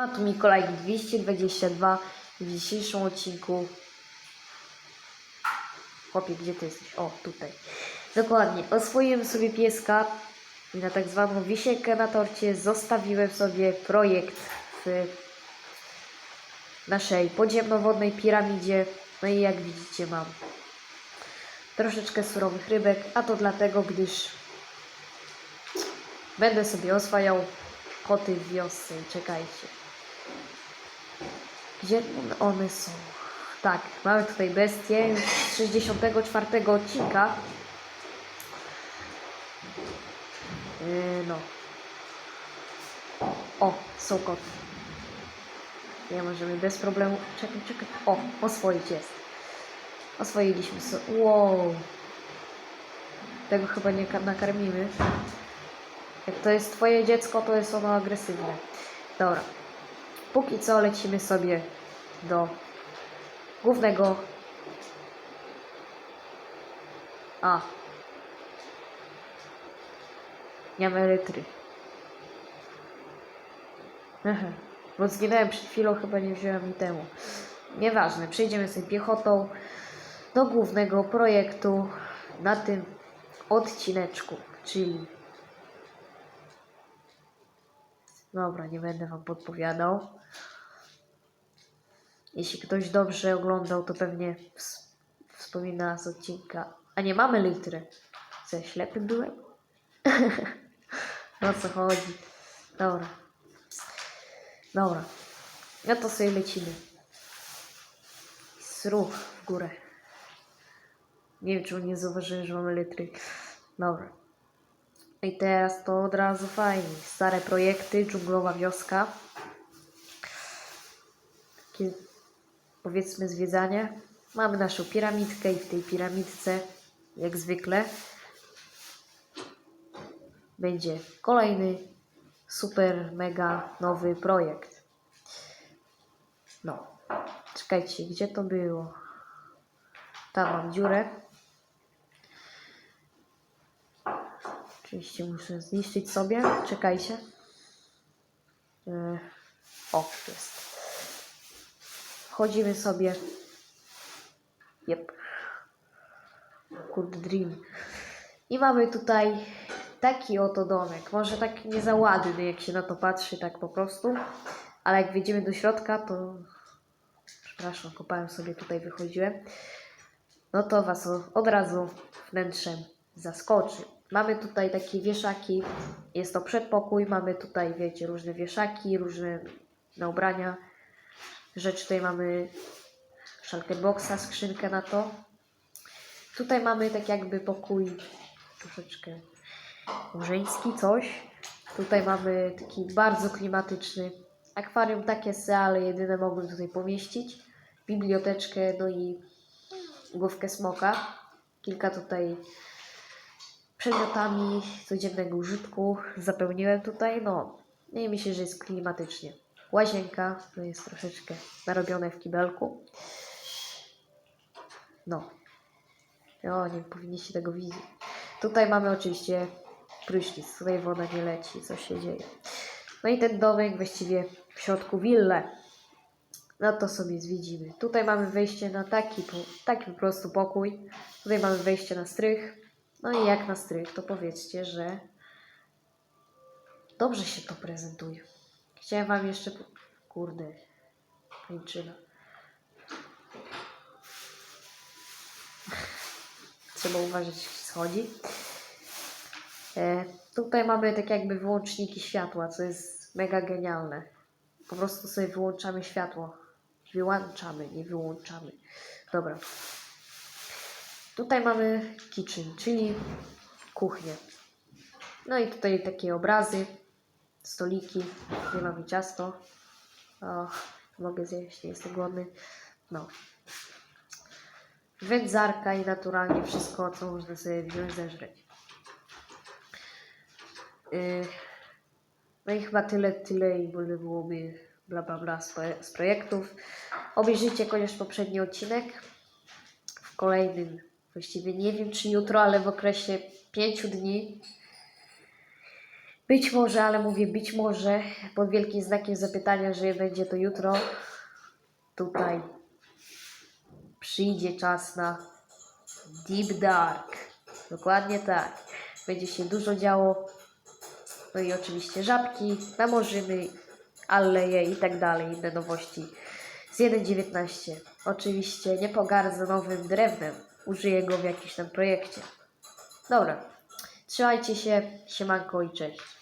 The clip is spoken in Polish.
A tu Mikołaj 222 w dzisiejszym odcinku. Chłopie, gdzie ty jesteś? O, tutaj. Dokładnie. Oswoiłem sobie pieska i na tak zwaną wisienkę na torcie zostawiłem sobie projekt w naszej podziemnowodnej piramidzie. No i jak widzicie mam troszeczkę surowych rybek, a to dlatego, gdyż będę sobie oswajał koty w wiosce. Czekajcie. Gdzie one są? Tak, mamy tutaj bestię z 64 odcinka. Yy, no. O, są koty. Nie możemy bez problemu. Czekaj, czekaj. O, oswoić jest. Oswoiliśmy sobie. Wow. Tego chyba nie ka- nakarmimy. Jak to jest twoje dziecko, to jest ono agresywne. Dobra. Póki co lecimy sobie do głównego. A. Aha. Bo zginąłem przed chwilą, chyba nie wziąłem i temu. Nieważne, przejdziemy sobie piechotą do głównego projektu na tym odcineczku, czyli Dobra, nie będę Wam podpowiadał. Jeśli ktoś dobrze oglądał, to pewnie ws- wspomina z odcinka. A nie mamy litry. Co, ja ślepy byłem? no co chodzi? Dobra. Dobra. No to sobie lecimy. Sruch w górę. Nie wiem, czy nie zauważyłem, że mamy litry. Dobra. I teraz to od razu fajnie. Stare projekty, dżunglowa wioska. Takie powiedzmy zwiedzanie. Mamy naszą piramidkę i w tej piramidce, jak zwykle, będzie kolejny super, mega nowy projekt. No, czekajcie, gdzie to było? Tam mam dziurę. Oczywiście muszę zniszczyć sobie. Czekajcie. E, O, jest. Wchodzimy sobie. Jep. Kurde dream. I mamy tutaj taki oto domek. Może tak nie za ładny, jak się na to patrzy, tak po prostu. Ale jak wejdziemy do środka, to... Przepraszam, kopałem sobie tutaj, wychodziłem. No to Was od razu wnętrzem zaskoczy. Mamy tutaj takie wieszaki. Jest to przedpokój. Mamy tutaj, wiecie, różne wieszaki, różne na ubrania. Rzecz tutaj mamy shulkerboxa, skrzynkę na to. Tutaj mamy tak jakby pokój troszeczkę murzyński, coś. Tutaj mamy taki bardzo klimatyczny akwarium takie se, ale jedyne mogłem tutaj pomieścić. Biblioteczkę, no i główkę smoka. Kilka tutaj przedmiotami codziennego użytku zapełniłem tutaj. No, i myślę, że jest klimatycznie. Łazienka to jest troszeczkę narobione w kibelku. No. O, nie powinniście tego widzieć. Tutaj mamy oczywiście prysznic. Tutaj woda nie leci, co się dzieje. No i ten domek właściwie w środku willę. No to sobie zwiedzimy. Tutaj mamy wejście na taki, taki po prostu pokój. Tutaj mamy wejście na strych. No i jak na strych, to powiedzcie, że dobrze się to prezentuje. Chciałem Wam jeszcze... Kurde, kończyna. Trzeba uważać, schodzi. E, tutaj mamy tak jakby wyłączniki światła, co jest mega genialne. Po prostu sobie wyłączamy światło. Wyłączamy, nie wyłączamy. Dobra. Tutaj mamy kitchen, czyli kuchnię. No i tutaj takie obrazy, stoliki, gdzie mamy ciasto. Mogę zjeść, nie jestem głodny. No. Wędzarka i naturalnie wszystko, co można sobie wziąć, zeżreć. Yy, no i chyba tyle, tyle i wolno byłoby bla bla bla z projektów. Obejrzyjcie koniecznie poprzedni odcinek. W kolejnym, właściwie nie wiem czy jutro, ale w okresie pięciu dni Być może, ale mówię być może, pod wielkim znakiem zapytania, że będzie to jutro. Tutaj przyjdzie czas na Deep Dark. Dokładnie tak. Będzie się dużo działo. No i oczywiście żabki, namorzyny, alleje i tak dalej, inne nowości. Z 1.19. Oczywiście nie pogardzę nowym drewnem. Użyję go w jakimś tam projekcie. Dobra. Trzymajcie się. Siemanko i cześć.